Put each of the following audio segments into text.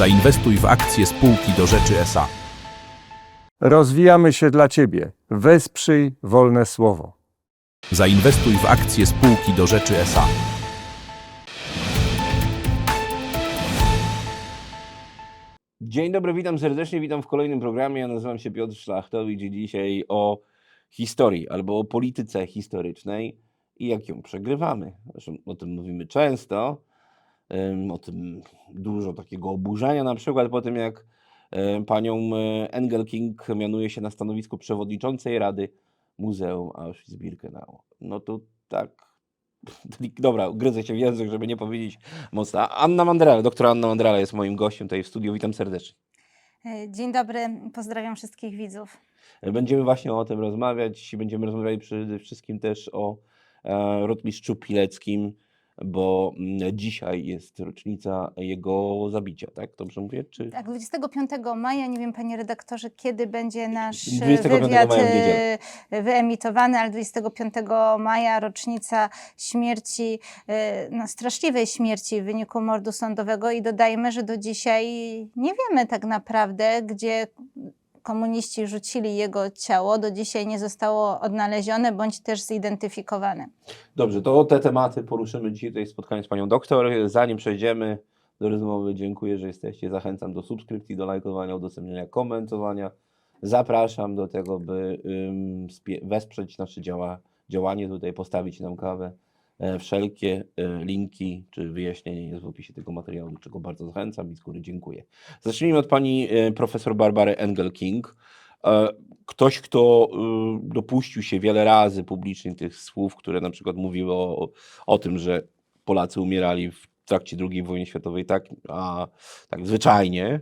Zainwestuj w akcje spółki do rzeczy SA. Rozwijamy się dla Ciebie. Wesprzyj wolne słowo. Zainwestuj w akcje spółki do rzeczy SA. Dzień dobry, witam serdecznie, witam w kolejnym programie. Ja nazywam się Piotr Szlachtowicz i dzisiaj o historii albo o polityce historycznej i jak ją przegrywamy. Zresztą o tym mówimy często, o tym dużo takiego oburzenia, na przykład po tym jak panią e, Engel King mianuje się na stanowisku przewodniczącej Rady Muzeum Auschwitz-Birkenau. No to tak, dobra, gryzę się w język, żeby nie powiedzieć mocno. Anna Mandrala, doktor Anna Mandrala jest moim gościem tutaj w studiu. Witam serdecznie. E, Dzień dobry, pozdrawiam wszystkich widzów. Będziemy właśnie o tym rozmawiać i będziemy rozmawiali przede wszystkim też o e, rotmistrzu Pileckim, bo mm, dzisiaj jest rocznica jego zabicia, tak? Dobrze mówię? Czy... Tak, 25 maja, nie wiem panie redaktorze, kiedy będzie nasz 25 wywiad e, wyemitowany, ale 25 maja rocznica śmierci, e, no, straszliwej śmierci w wyniku mordu sądowego i dodajmy, że do dzisiaj nie wiemy tak naprawdę, gdzie komuniści rzucili jego ciało, do dzisiaj nie zostało odnalezione bądź też zidentyfikowane. Dobrze, to te tematy poruszymy dzisiaj tutaj w spotkaniu z panią doktor. Zanim przejdziemy do rozmowy, dziękuję, że jesteście. Zachęcam do subskrypcji, do lajkowania, udostępniania, komentowania. Zapraszam do tego, by spie- wesprzeć nasze działa, działanie tutaj, postawić nam kawę. E, Wszelkie e, linki czy wyjaśnienie jest w opisie tego materiału, czego bardzo zachęcam i z góry dziękuję. Zacznijmy od pani e, profesor Barbary Engel-King. Ktoś, kto y, dopuścił się wiele razy publicznie tych słów, które na przykład mówiły o, o tym, że Polacy umierali w trakcie II wojny światowej tak, a, tak zwyczajnie.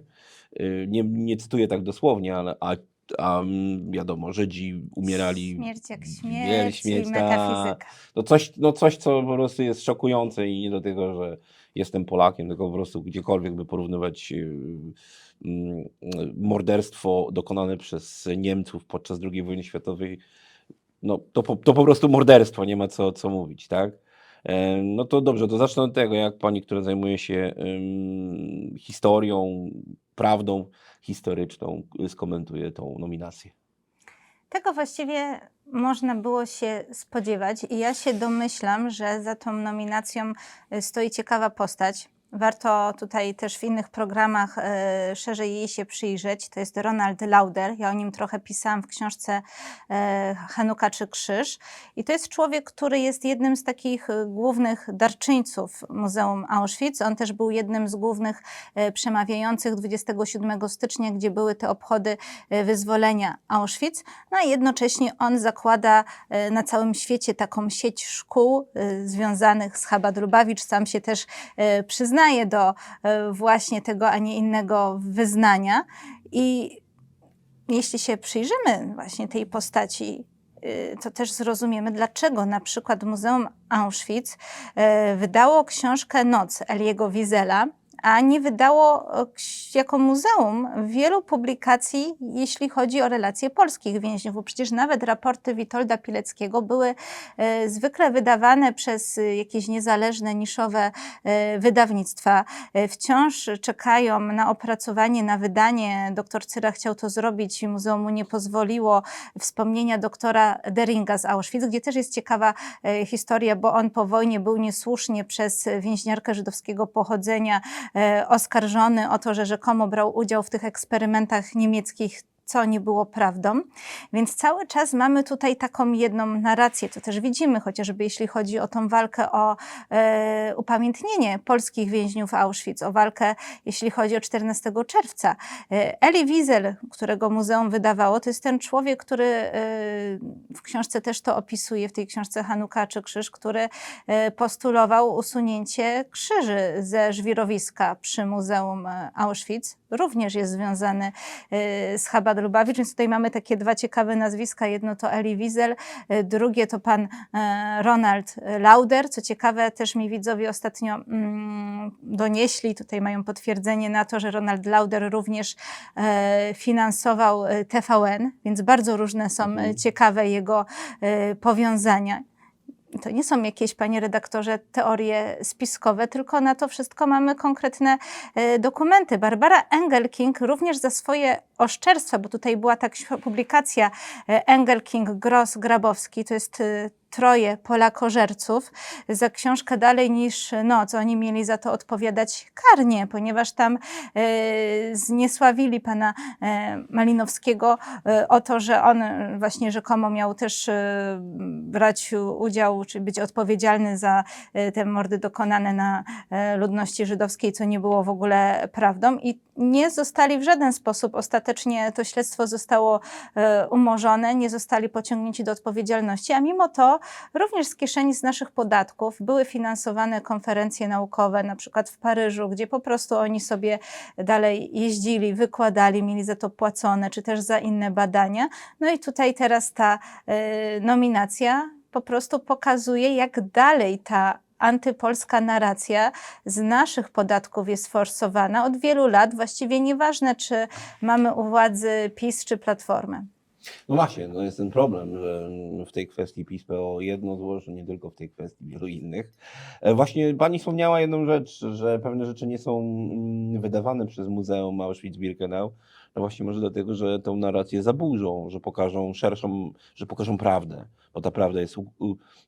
Y, Nie, nie cytuję tak dosłownie, ale a, a mm, wiadomo, Żydzi umierali. Śmierć jak mieli śmierć, śmierć, i tak. metafizyka. No coś, no coś, co po prostu jest szokujące i nie do tego, że jestem Polakiem, tylko po prostu gdziekolwiek by porównywać yy, mm, morderstwo dokonane przez Niemców podczas II wojny światowej, no to, po- to po prostu morderstwo, nie ma co, co mówić, tak? No to dobrze, to zacznę od tego, jak pani, która zajmuje się historią, prawdą historyczną, skomentuje tą nominację. Tego właściwie można było się spodziewać i ja się domyślam, że za tą nominacją y, stoi ciekawa postać. Warto tutaj też w innych programach e, szerzej jej się przyjrzeć. To jest Ronald Lauder. Ja o nim trochę pisałam w książce e, Hanuka czy Krzyż. I to jest człowiek, który jest jednym z takich e, głównych darczyńców Muzeum Auschwitz. On też był jednym z głównych przemawiających 27 stycznia, gdzie były te obchody wyzwolenia Auschwitz. No a jednocześnie on zakłada na całym świecie taką sieć szkół związanych z Chabad Lubawicz. Sam się też e, przyznaje do e, właśnie tego, a nie innego wyznania. I jeśli się przyjrzymy właśnie tej postaci, y, to też zrozumiemy, dlaczego na przykład Muzeum Auschwitz e, wydało książkę Noc Eliego Wizela, a nie wydało e, jako muzeum wielu publikacji, jeśli chodzi o relacje polskich więźniów, bo przecież nawet raporty Witolda Pileckiego były e, zwykle wydawane przez e, jakieś niezależne, niszowe wydawnictwa. Wciąż czekają na opracowanie, na wydanie. Doktor Cyra chciał to zrobić i muzeum mu nie pozwoliło. Wspomnienia doktora Deringa z Auschwitz, gdzie też jest ciekawa historia, bo on po wojnie był niesłusznie przez więźniarkę żydowskiego pochodzenia oskarżony o to, że rzekomo brał udział w tych eksperymentach niemieckich co nie było prawdą. Więc cały czas mamy tutaj taką jedną narrację. To też widzimy, chociażby jeśli chodzi o tą walkę o e, upamiętnienie polskich więźniów Auschwitz, o walkę, jeśli chodzi o 14 czerwca. E, Wiesel, którego muzeum wydawało, to jest ten człowiek, który e, w książce też to opisuje, w tej książce Hanuka czy Krzyż, który e, postulował usunięcie krzyży ze żwirowiska przy Muzeum Auschwitz. Również jest związany e, z Chabad Lubawicz, więc tutaj mamy takie dwa ciekawe nazwiska. Jedno to Elie Wiesel, e, drugie to pan e, Ronald Lauder. Co ciekawe, też mi widzowie ostatnio mm, donieśli, tutaj mają potwierdzenie na to, że Ronald Lauder również finansował TVN, więc bardzo różne są Mhm. ciekawe jego powiązania. To nie są jakieś, panie redaktorze, teorie spiskowe, tylko na to wszystko mamy konkretne e, dokumenty. Barbara Engelking również za swoje oszczerstwa, bo tutaj była tak publikacja e, Engelking, Gross, Grabowski, to jest e, troje Polakożerców, za książkę dalej niż noc. Oni mieli za to odpowiadać karnie, ponieważ tam e, zniesławili pana e, Malinowskiego e, o to, że on e, właśnie rzekomo miał też e, brać udział, czy być odpowiedzialny za e, te mordy dokonane na e, ludności żydowskiej, co nie było w ogóle prawdą i nie zostali w żaden sposób, ostatecznie to śledztwo zostało e, umorzone, nie zostali pociągnięci do odpowiedzialności, a mimo to również z kieszeni z naszych podatków były finansowane konferencje naukowe, na przykład w Paryżu, gdzie po prostu oni sobie dalej jeździli, wykładali, mieli za to płacone, czy też za inne badania. No i tutaj teraz ta e, nominacja po prostu pokazuje, jak dalej ta antypolska narracja z naszych podatków jest forsowana od wielu lat, właściwie nieważne, czy mamy u władzy PiS czy Platformę. No właśnie, no jest ten problem, że w tej kwestii PiS PO jedno zło, nie tylko w tej kwestii, wielu innych. E, Właśnie pani wspomniała jedną rzecz, że pewne rzeczy nie są mm, wydawane przez Muzeum Auschwitz-Birkenau. No właśnie może dlatego, że tą narrację zaburzą, że pokażą szerszą, że pokażą prawdę, bo ta prawda jest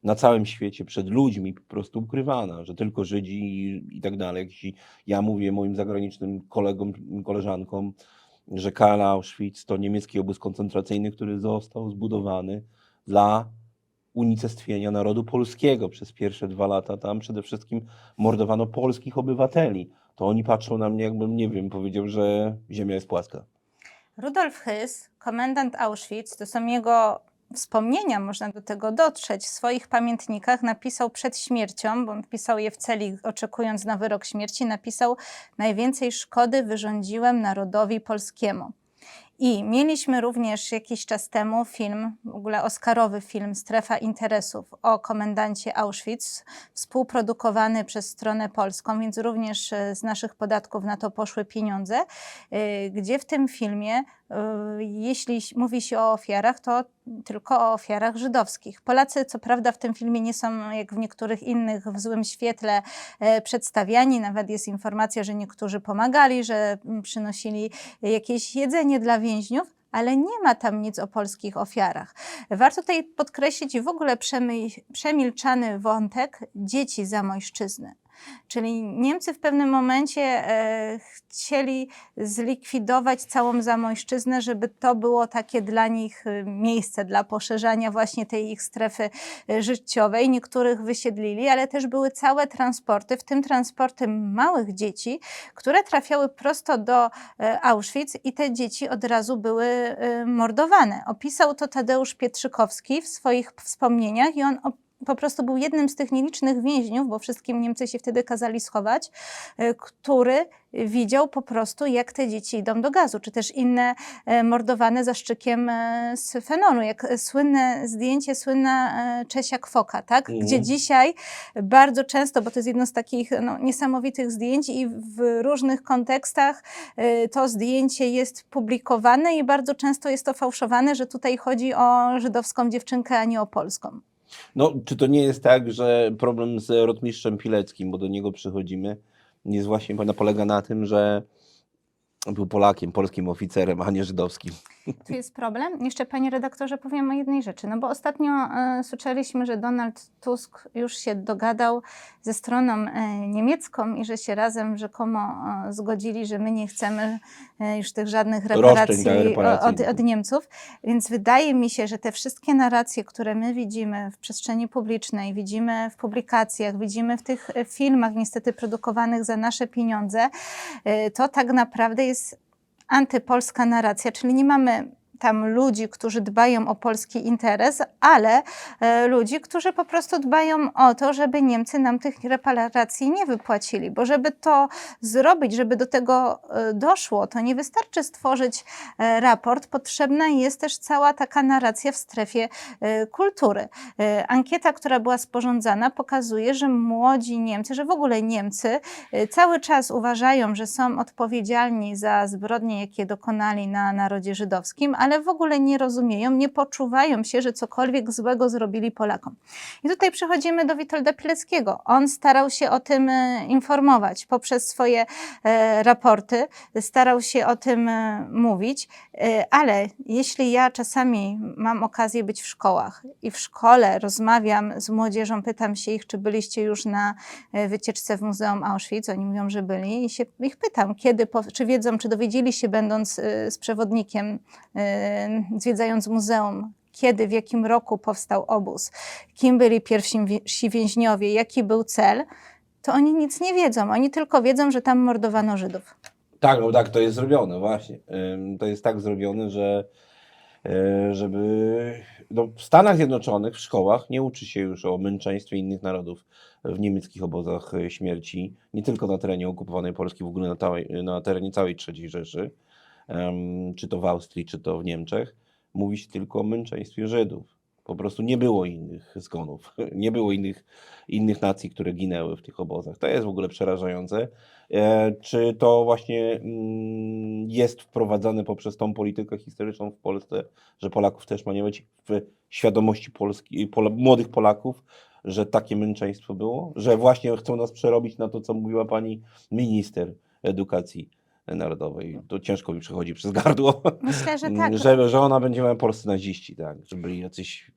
na całym świecie przed ludźmi po prostu ukrywana, że tylko Żydzi i, i tak dalej. Jeśli ja mówię moim zagranicznym kolegom, koleżankom, że Karl Auschwitz to niemiecki obóz koncentracyjny, który został zbudowany dla unicestwienia narodu polskiego. Przez pierwsze dwa lata tam przede wszystkim mordowano polskich obywateli. To oni patrzą na mnie, jakbym, nie wiem, powiedział, że ziemia jest płaska. Rudolf Hys, komendant Auschwitz, to są jego wspomnienia, można do tego dotrzeć. W swoich pamiętnikach napisał przed śmiercią, bo on pisał je w celi, oczekując na wyrok śmierci, napisał: Najwięcej szkody wyrządziłem narodowi polskiemu. I mieliśmy również jakiś czas temu film, w ogóle Oscarowy film Strefa Interesów o komendancie Auschwitz, współprodukowany przez stronę polską, więc również e, z naszych podatków na to poszły pieniądze, e, gdzie w tym filmie, jeśli mówi się o ofiarach, to tylko o ofiarach żydowskich. Polacy, co prawda, w tym filmie nie są, jak w niektórych innych, w złym świetle e, przedstawiani. Nawet jest informacja, że niektórzy pomagali, że przynosili jakieś jedzenie dla więźniów. Ale nie ma tam nic o polskich ofiarach. Warto tutaj podkreślić w ogóle przemilczany wątek dzieci zamojszczyzny. Czyli Niemcy w pewnym momencie e, chcieli zlikwidować całą Zamojszczyznę, żeby to było takie dla nich e, miejsce dla poszerzania właśnie tej ich strefy e, życiowej. Niektórych wysiedlili, ale też były całe transporty, w tym transporty małych dzieci, które trafiały prosto do Auschwitz i te dzieci od razu były mordowane. Opisał to Tadeusz Pietrzykowski w swoich wspomnieniach i on op- po prostu był jednym z tych nielicznych więźniów, bo wszystkim Niemcy się wtedy kazali schować, e, który widział po prostu, jak te dzieci idą do gazu, czy też inne e, mordowane zaszczykiem e, z fenolu, jak słynne zdjęcie, słynna Czesia Kwoka, tak? Mhm. gdzie dzisiaj bardzo często, bo to jest jedno z takich no, niesamowitych zdjęć i w różnych kontekstach to zdjęcie jest publikowane i bardzo często jest to fałszowane, że tutaj chodzi o żydowską dziewczynkę, a nie o polską. No, czy to nie jest tak, że problem z rotmistrzem Pileckim, bo do niego przychodzimy, jest właśnie polega na tym, że był Polakiem, polskim oficerem, a nie żydowskim. Tu jest problem. Jeszcze panie redaktorze powiem o jednej rzeczy, no bo ostatnio e, słyszeliśmy, że Donald Tusk już się dogadał ze stroną e, niemiecką i że się razem rzekomo e, zgodzili, że my nie chcemy e, już tych żadnych reparacji, tak, reparacji. Od, od Niemców. Więc wydaje mi się, że te wszystkie narracje, które my widzimy w przestrzeni publicznej, widzimy w publikacjach, widzimy w tych e, filmach niestety produkowanych za nasze pieniądze, to tak naprawdę jest antypolska narracja, czyli nie mamy tam ludzi, którzy dbają o polski interes, ale e, ludzi, którzy po prostu dbają o to, żeby Niemcy nam tych reparacji nie wypłacili, bo żeby to zrobić, żeby do tego e, doszło, to nie wystarczy stworzyć e, raport, potrzebna jest też cała taka narracja w strefie kultury. Ankieta, która była sporządzana, pokazuje, że młodzi Niemcy, że w ogóle Niemcy cały czas uważają, że są odpowiedzialni za zbrodnie, jakie dokonali na narodzie żydowskim, ale ale w ogóle nie rozumieją, nie poczuwają się, że cokolwiek złego zrobili Polakom. I tutaj przechodzimy do Witolda Pileckiego. On starał się o tym e, informować poprzez swoje e, raporty, starał się o tym e, mówić, ale jeśli ja czasami mam okazję być w szkołach i w szkole rozmawiam z młodzieżą, pytam się ich, czy byliście już na wycieczce w Muzeum Auschwitz, oni mówią, że byli i się ich pytam, kiedy, czy wiedzą, czy dowiedzieli się będąc z przewodnikiem, zwiedzając muzeum, kiedy, w jakim roku powstał obóz, kim byli pierwsi więźniowie, jaki był cel, to oni nic nie wiedzą. Oni tylko wiedzą, że tam mordowano Żydów. Tak, no tak, to jest zrobione, właśnie. To jest tak zrobione, że e, żeby no, w Stanach Zjednoczonych w szkołach nie uczy się już o męczeństwie innych narodów w niemieckich obozach e, śmierci, nie tylko na terenie okupowanej Polski, w ogóle na, całej, na terenie całej III Rzeszy, czy to w Austrii, czy to w Niemczech, mówi się tylko o męczeństwie Żydów. Po prostu nie było innych zgonów, nie było innych, innych nacji, które ginęły w tych obozach. To jest w ogóle przerażające. E, Czy to właśnie mm, jest wprowadzane poprzez tą politykę historyczną w Polsce, że Polaków też ma nie być w świadomości Polski, młodych Polaków, że takie męczeństwo było? Że właśnie chcą nas przerobić na to, co mówiła pani minister edukacji narodowej. To ciężko mi przechodzi przez gardło. Myślę, że tak. Że, że ona będzie miała polscy naziści, tak. Że byli jacyś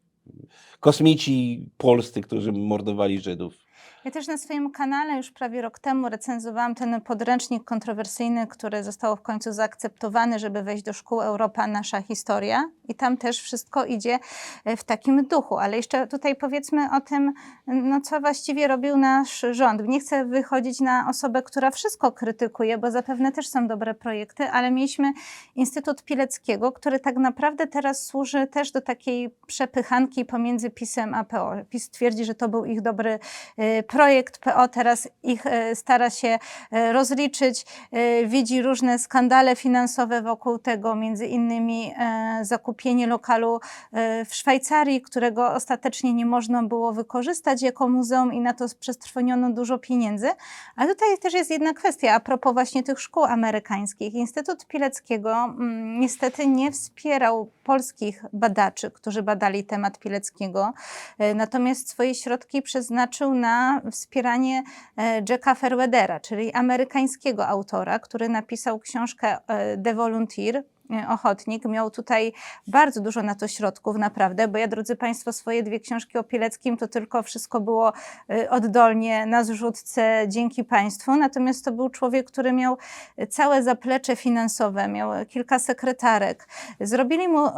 kosmici polscy, którzy mordowali Żydów. Ja też na swoim kanale już prawie rok temu recenzowałam ten podręcznik kontrowersyjny, który został w końcu zaakceptowany, żeby wejść do szkół Europa Nasza Historia. I tam też wszystko idzie e, w takim duchu. Ale jeszcze tutaj powiedzmy o tym, no co właściwie robił nasz rząd. Nie chcę wychodzić na osobę, która wszystko krytykuje, bo zapewne też są dobre projekty, ale mieliśmy Instytut Pileckiego, który tak naprawdę teraz służy też do takiej przepychanki pomiędzy PiSem a PO. PiS twierdzi, że to był ich dobry e, projekt, PO teraz ich e, stara się e, rozliczyć, e, widzi różne skandale finansowe wokół tego, między innymi zakupienie lokalu w Szwajcarii, którego ostatecznie nie można było wykorzystać jako muzeum i na to przestrwoniono dużo pieniędzy. A tutaj też jest jedna kwestia a propos właśnie tych szkół amerykańskich. Instytut Pileckiego mm, niestety nie wspierał polskich badaczy, którzy badali temat Pileckiego, natomiast swoje środki przeznaczył na wspieranie e, Jacka Fairweathera, czyli amerykańskiego autora, który napisał książkę e, The Volunteer, ochotnik. Miał tutaj bardzo dużo na to środków, naprawdę, bo ja, drodzy Państwo, swoje dwie książki o Pileckim to tylko wszystko było e, oddolnie na zrzutce dzięki Państwu. Natomiast to był człowiek, który miał całe zaplecze finansowe, miał kilka sekretarek. Zrobili mu e,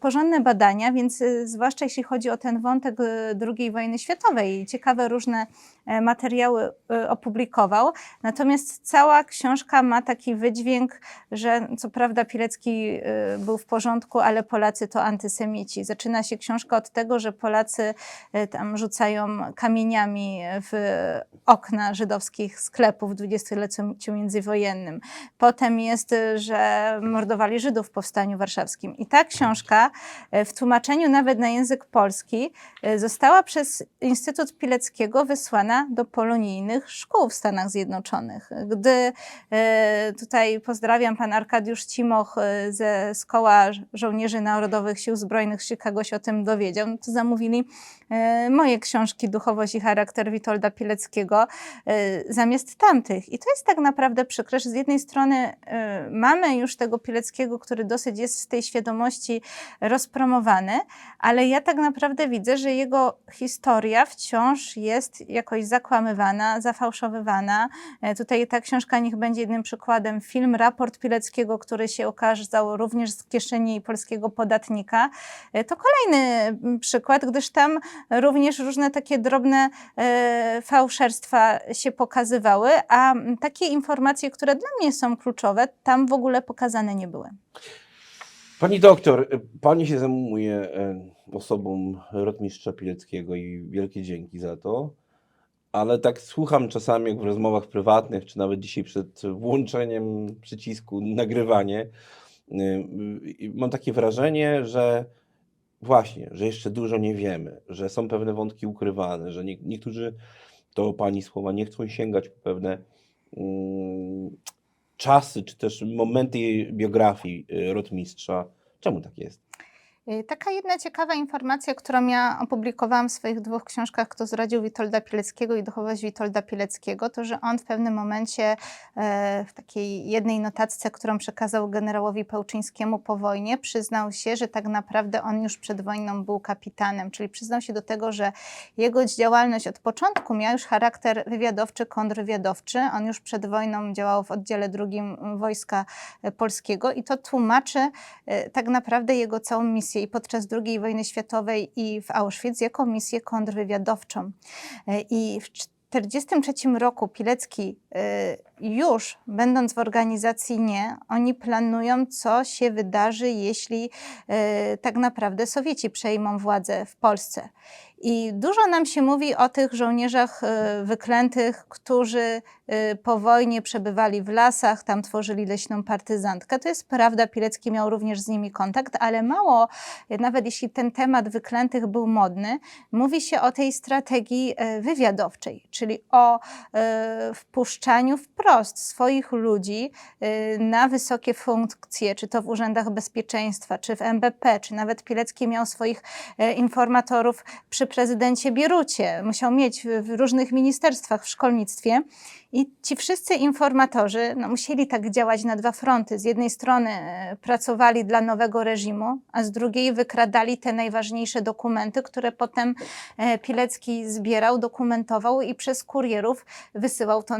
porządne badania, więc e, zwłaszcza jeśli chodzi o ten wątek e, II wojny światowej, ciekawe różne e, materiały e, opublikował. Natomiast cała książka ma taki wydźwięk, że co prawda Pilecki y, był w porządku, ale Polacy to antysemici. Zaczyna się książka od tego, że Polacy tam rzucają kamieniami w okna żydowskich sklepów w dwudziestoleciu międzywojennym. Potem jest, że mordowali Żydów w Powstaniu Warszawskim. I ta książka w tłumaczeniu nawet na język polski została przez Instytut Pileckiego wysłana do polonijnych szkół w Stanach Zjednoczonych. Gdy e, tutaj pozdrawiam pan Arkadiusz Cimoch e, ze z Koła Żołnierzy Narodowych Sił Zbrojnych Chicago się o tym dowiedział, no to zamówili e, moje książki Duchowość i charakter Witolda Pileckiego zamiast tamtych. I to jest tak naprawdę przykre, że z jednej strony mamy już tego Pileckiego, który dosyć jest w tej świadomości rozpromowany, ale ja tak naprawdę widzę, że jego historia wciąż jest jakoś zakłamywana, zafałszowywana. E, Tutaj ta książka niech będzie jednym przykładem. Film Raport Pileckiego, który się okazał również z kieszeni polskiego podatnika, e, to kolejny mm, przykład, gdyż tam również różne takie drobne e, fałszerstwa się pokazywały, a mm, takie informacje, które dla mnie są kluczowe, tam w ogóle pokazane nie były. Pani doktor, pani się zajmuje osobą rotmistrza Pileckiego i wielkie dzięki za to. Ale tak słucham czasami, jak w rozmowach prywatnych, czy nawet dzisiaj przed włączeniem przycisku nagrywanie, y, y, mam takie wrażenie, że właśnie, że jeszcze dużo nie wiemy, że są pewne wątki ukrywane, że nie, niektórzy, to pani słowa, nie chcą sięgać po pewne mm, czasy, czy też momenty biografii y, rotmistrza Czemu tak jest? Y, Taka jedna ciekawa informacja, którą ja opublikowałam w swoich dwóch książkach, Kto zdradził Witolda Pileckiego i Duchowość Witolda Pileckiego, to że on w pewnym momencie e, w takiej jednej notatce, którą przekazał generałowi Pełczyńskiemu po wojnie, przyznał się, że tak naprawdę on już przed wojną był kapitanem, czyli przyznał się do tego, że jego działalność od początku miała już charakter wywiadowczy, kontrwywiadowczy. On już przed wojną działał w oddziale drugim Wojska Polskiego i to tłumaczy e, tak naprawdę jego całą misję i podczas II wojny światowej i w Auschwitz jako misję kontrwywiadowczą. E, I w 1943 roku Pilecki e, już będąc w organizacji nie, oni planują, co się wydarzy, jeśli e, tak naprawdę Sowieci przejmą władzę w Polsce. I dużo nam się mówi o tych żołnierzach e, wyklętych, którzy e, po wojnie przebywali w lasach, tam tworzyli leśną partyzantkę. To jest prawda, Pilecki miał również z nimi kontakt, ale mało, nawet jeśli ten temat wyklętych był modny, mówi się o tej strategii e, wywiadowczej, czyli o wpuszczaniu wprost swoich ludzi e, na wysokie funkcje, czy to w urzędach bezpieczeństwa, czy w MBP, czy nawet Pilecki miał swoich e, informatorów przy prezydencie Bierucie, musiał mieć w, różnych ministerstwach w szkolnictwie. I ci wszyscy informatorzy no, musieli tak działać na dwa fronty. Z jednej strony e, pracowali dla nowego reżimu, a z drugiej wykradali te najważniejsze dokumenty, które potem Pilecki zbierał, dokumentował i przez kurierów wysyłał to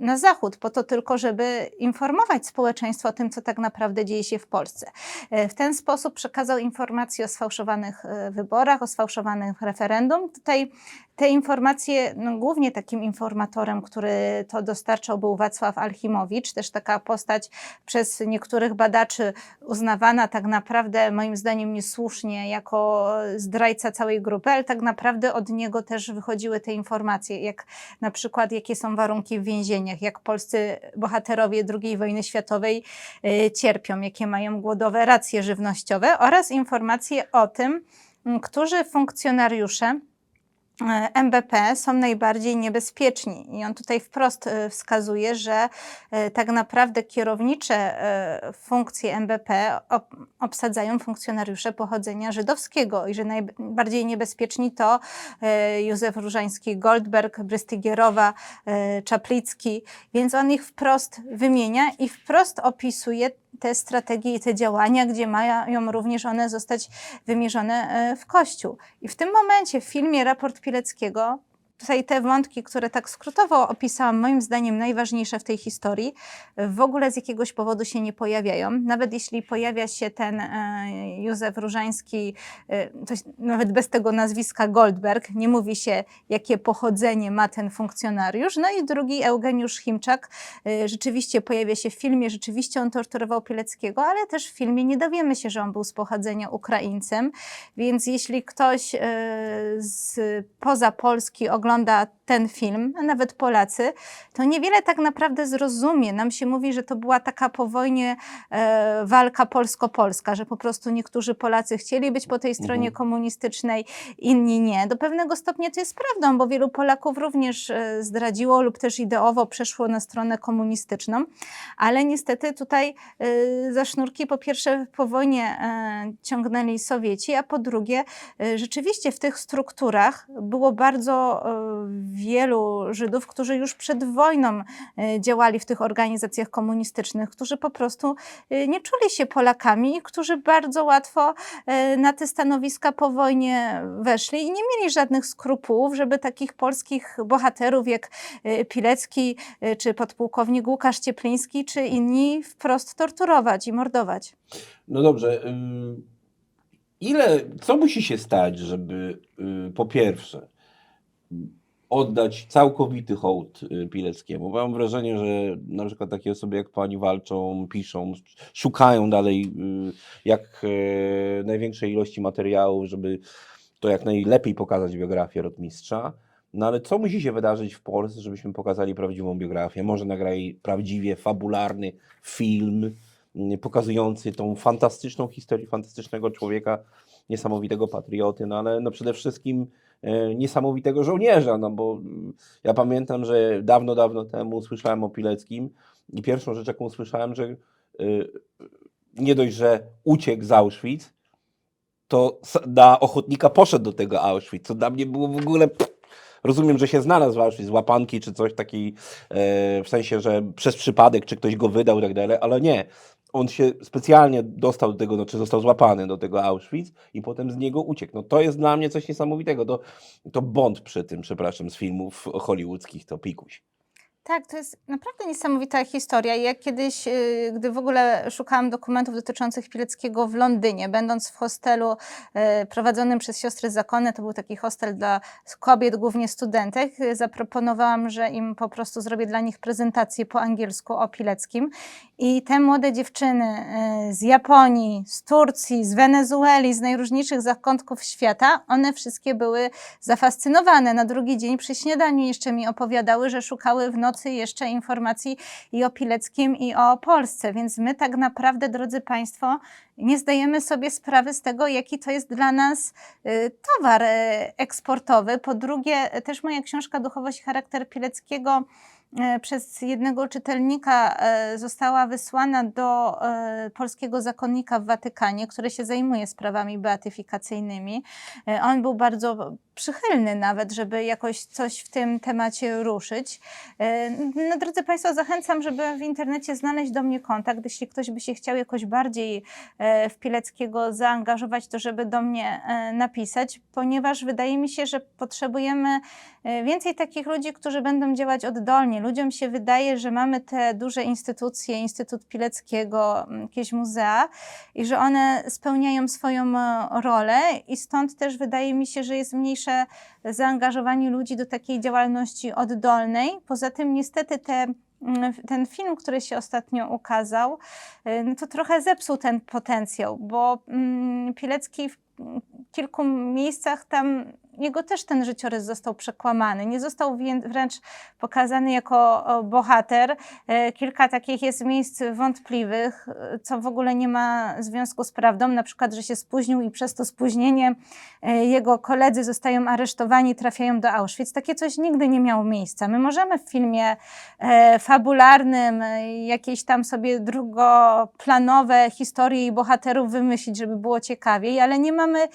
na zachód, po to tylko, żeby informować społeczeństwo o tym, co tak naprawdę dzieje się w Polsce. E, W ten sposób przekazał informacje o sfałszowanych e, wyborach, o sfałszowanych referendum. Tutaj te informacje, no, głównie takim informatorem, który to dostarczał, był Wacław Alchimowicz, też taka postać przez niektórych badaczy uznawana tak naprawdę, moim zdaniem niesłusznie, jako zdrajca całej grupy, ale tak naprawdę od niego też wychodziły te informacje, jak na przykład jakie są warunki w więzieniach, jak polscy bohaterowie II wojny światowej y, cierpią, jakie mają głodowe racje żywnościowe oraz informacje o tym, którzy funkcjonariusze MBP są najbardziej niebezpieczni. I on tutaj wprost e, wskazuje, że e, tak naprawdę kierownicze e, funkcje MBP ob- obsadzają funkcjonariusze pochodzenia żydowskiego i że najbardziej niebezpieczni to e, Józef Różański, Goldberg, Brystygierowa, e, Czaplicki, więc on ich wprost wymienia i wprost opisuje te strategie i te działania, gdzie mają również one zostać wymierzone e, w Kościół. I w tym momencie w filmie Raport Pileckiego tutaj te wątki, które tak skrótowo opisałam, moim zdaniem najważniejsze w tej historii, w ogóle z jakiegoś powodu się nie pojawiają. Nawet jeśli pojawia się ten e, Józef Różański, e, nawet bez tego nazwiska Goldberg, nie mówi się, jakie pochodzenie ma ten funkcjonariusz. No i drugi, Eugeniusz Chimczak, e, rzeczywiście pojawia się w filmie, rzeczywiście on torturował Pileckiego, ale też w filmie nie dowiemy się, że on był z pochodzenia Ukraińcem, więc jeśli ktoś z poza Polski ogląda ogląda ten film, a nawet Polacy, to niewiele tak naprawdę zrozumie. Nam się mówi, że to była taka po wojnie e, walka polsko-polska, że po prostu niektórzy Polacy chcieli być po tej stronie Mhm. komunistycznej, inni nie. Do pewnego stopnia to jest prawdą, bo wielu Polaków również e, zdradziło lub też ideowo przeszło na stronę komunistyczną, ale niestety tutaj e, za sznurki po pierwsze po wojnie e, ciągnęli Sowieci, a po drugie e, rzeczywiście w tych strukturach było bardzo e, wielu Żydów, którzy już przed wojną e, działali w tych organizacjach komunistycznych, którzy po prostu e, nie czuli się Polakami i którzy bardzo łatwo e, na te stanowiska po wojnie weszli i nie mieli żadnych skrupułów, żeby takich polskich bohaterów jak Pilecki, czy podpułkownik Łukasz Ciepliński, czy inni wprost torturować i mordować. No dobrze. Ile, co musi się stać, żeby y, po pierwsze oddać całkowity hołd y, Pileckiemu? Mam wrażenie, że na przykład takie osoby jak pani walczą, piszą, szukają dalej y, jak e, największej ilości materiałów, żeby to jak najlepiej pokazać biografię rotmistrza. No ale co musi się wydarzyć w Polsce, żebyśmy pokazali prawdziwą biografię? Może nagrali prawdziwie fabularny film mm, pokazujący tą fantastyczną historię fantastycznego człowieka, niesamowitego patrioty, no ale no przede wszystkim niesamowitego żołnierza, no bo mm, ja pamiętam, że dawno, dawno temu słyszałem o Pileckim i pierwszą rzecz, jaką słyszałem, że y, nie dość, że uciekł z Auschwitz, to na ochotnika poszedł do tego Auschwitz, co dla mnie było w ogóle... Rozumiem, że się znalazł w Auschwitz, z łapanki czy coś takiej, e, w sensie, że przez przypadek, czy ktoś go wydał i tak dalej, ale nie. On się specjalnie dostał do tego, no, czy został złapany do tego Auschwitz i potem z niego uciekł. No to jest dla mnie coś niesamowitego. To, to Bond przy tym, przepraszam, z filmów hollywoodzkich, to pikuś. Tak, to jest naprawdę niesamowita historia. Ja kiedyś, y, gdy w ogóle szukałam dokumentów dotyczących Pileckiego w Londynie, będąc w hostelu y, prowadzonym przez siostry zakonne, to był taki hostel dla kobiet, głównie studentek, y, zaproponowałam, że im po prostu zrobię dla nich prezentację po angielsku o Pileckim. I te młode dziewczyny y, z Japonii, z Turcji, z Wenezueli, z najróżniejszych zakątków świata, one wszystkie były zafascynowane. Na drugi dzień przy śniadaniu jeszcze mi opowiadały, że szukały w nocy jeszcze informacji i o Pileckim, i o Polsce. Więc my tak naprawdę, drodzy Państwo, nie zdajemy sobie sprawy z tego, jaki to jest dla nas y, towar y, eksportowy. Po drugie, też moja książka Duchowość i charakter Pileckiego e, przez jednego czytelnika e, została wysłana do e, polskiego zakonnika w Watykanie, który się zajmuje sprawami beatyfikacyjnymi. E, On był bardzo przychylny nawet, żeby jakoś coś w tym temacie ruszyć. E, No drodzy Państwo, zachęcam, żeby w internecie znaleźć do mnie kontakt. Jeśli ktoś by się chciał jakoś bardziej e, w Pileckiego zaangażować, to żeby do mnie e, napisać, ponieważ wydaje mi się, że potrzebujemy e, więcej takich ludzi, którzy będą działać oddolnie. Ludziom się wydaje, że mamy te duże instytucje, Instytut Pileckiego, m, jakieś muzea i że one spełniają swoją e, rolę i stąd też wydaje mi się, że jest mniejsze zaangażowanie ludzi do takiej działalności oddolnej. Poza tym niestety te mm, ten film, który się ostatnio ukazał, y, no to trochę zepsuł ten potencjał, bo mm, Pilecki w mm, kilku miejscach tam jego też ten życiorys został przekłamany. Nie został wręcz pokazany jako bohater. E, Kilka takich jest miejsc wątpliwych, e, co w ogóle nie ma związku z prawdą. Na przykład, że się spóźnił i przez to spóźnienie e, jego koledzy zostają aresztowani, trafiają do Auschwitz. Takie coś nigdy nie miało miejsca. My możemy w filmie fabularnym jakieś tam sobie drugoplanowe historie i bohaterów wymyślić, żeby było ciekawiej, ale nie mamy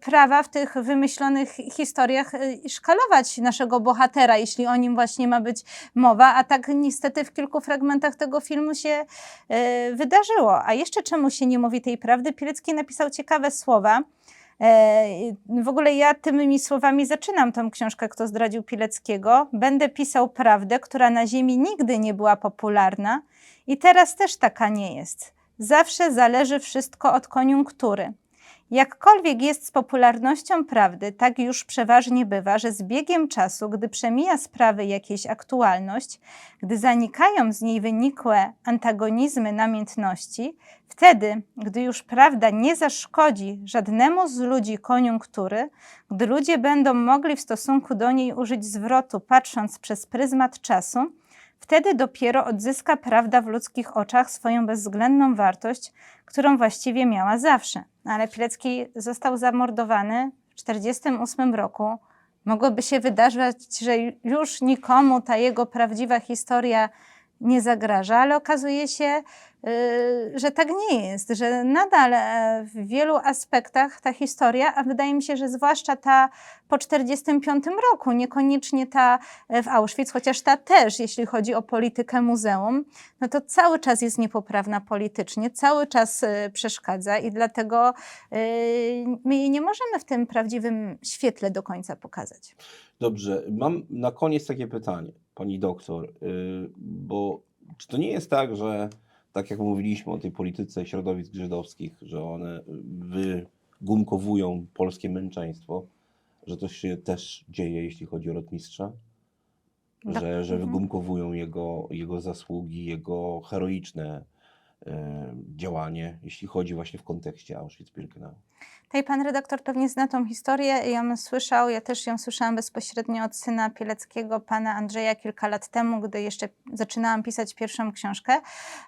prawa w tych wymyślonych historiach e, szkalować naszego bohatera, jeśli o nim właśnie ma być mowa, a tak niestety w kilku fragmentach tego filmu się e, wydarzyło. A jeszcze czemu się nie mówi tej prawdy? Pilecki napisał ciekawe słowa. E, W ogóle ja tymi słowami zaczynam tą książkę, kto zdradził Pileckiego. Będę pisał prawdę, która na ziemi nigdy nie była popularna i teraz też taka nie jest. Zawsze zależy wszystko od koniunktury. Jakkolwiek jest z popularnością prawdy, tak już przeważnie bywa, że z biegiem czasu, gdy przemija sprawy jakiejś aktualność, gdy zanikają z niej wynikłe antagonizmy namiętności, wtedy, gdy już prawda nie zaszkodzi żadnemu z ludzi koniunktury, gdy ludzie będą mogli w stosunku do niej użyć zwrotu, patrząc przez pryzmat czasu, wtedy dopiero odzyska prawda w ludzkich oczach swoją bezwzględną wartość, którą właściwie miała zawsze. No, Ale Pilecki został zamordowany w 1948 roku. Mogłoby się wydarzać, że już nikomu ta jego prawdziwa historia nie zagraża, ale okazuje się, że tak nie jest, że nadal e, w wielu aspektach ta historia, a wydaje mi się, że zwłaszcza ta po 1945 roku, niekoniecznie ta e, w Auschwitz, chociaż ta też, jeśli chodzi o politykę muzeum, no to cały czas jest niepoprawna politycznie, cały czas e, przeszkadza i dlatego my jej nie możemy w tym prawdziwym świetle do końca pokazać. Dobrze, mam na koniec takie pytanie, pani doktor, yy, bo czy to nie jest tak, że tak jak mówiliśmy o tej polityce środowisk żydowskich, że one wygumkowują polskie męczeństwo, że to się też dzieje, jeśli chodzi o rotmistrza? Tak, Że, że mhm. wygumkowują jego, jego zasługi, jego heroiczne e, działanie, jeśli chodzi właśnie w kontekście Auschwitz-Birkenau. Tutaj pan redaktor pewnie zna tą historię ją słyszał. Ja też ją słyszałam bezpośrednio od syna Pieleckiego, pana Andrzeja, kilka lat temu, gdy jeszcze zaczynałam pisać pierwszą książkę,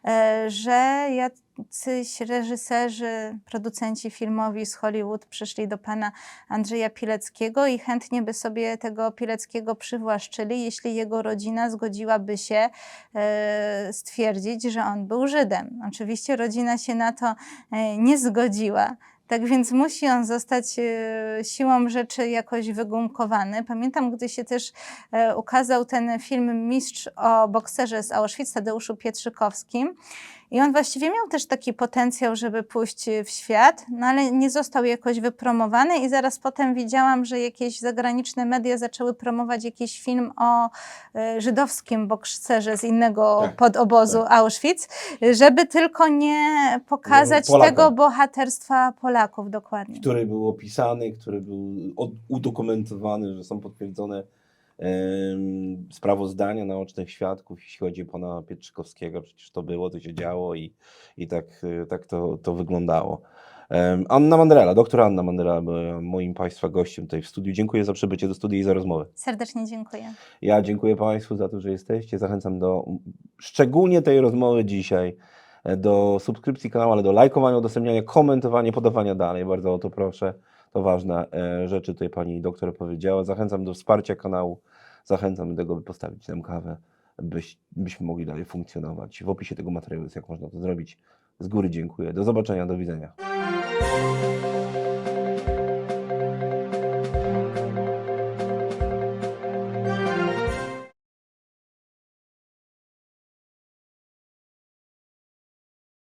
e, że ja jacyś reżyserzy, producenci filmowi z Hollywood przyszli do pana Andrzeja Pileckiego i chętnie by sobie tego Pileckiego przywłaszczyli, jeśli jego rodzina zgodziłaby się e, stwierdzić, że on był Żydem. Oczywiście rodzina się na to e, nie zgodziła. Tak więc musi on zostać e, siłą rzeczy jakoś wygumkowany. Pamiętam, gdy się też e, ukazał ten film Mistrz o bokserze z Auschwitz, Tadeuszu Pietrzykowskim. I on właściwie miał też taki potencjał, żeby pójść w świat, no ale nie został jakoś wypromowany i zaraz potem widziałam, że jakieś zagraniczne media zaczęły promować jakiś film o e, żydowskim bokserze z innego Tak, podobozu Auschwitz, żeby tylko nie pokazać Polakom. tego bohaterstwa Polaków dokładnie. który był opisany, który był udokumentowany, że są potwierdzone sprawozdania naocznych świadków, jeśli chodzi o pana Pietrzykowskiego, przecież to było, to się działo i, i tak, e, tak to, to wyglądało. Anna Mandrela, doktor Anna Mandrela była moim Państwa gościem tutaj w studiu. Dziękuję za przybycie do studia i za rozmowę. Serdecznie dziękuję. Ja dziękuję Państwu za to, że jesteście. Zachęcam do szczególnie tej rozmowy dzisiaj, e, do subskrypcji kanału, ale do lajkowania, udostępniania, komentowania, podawania dalej. Bardzo o to proszę. To ważne e, rzeczy tutaj Pani doktor powiedziała. Zachęcam do wsparcia kanału. Zachęcam do tego, by postawić nam kawę, byś, byśmy mogli dalej funkcjonować. W opisie tego materiału jest, jak można to zrobić. Z góry dziękuję. Do zobaczenia, do widzenia.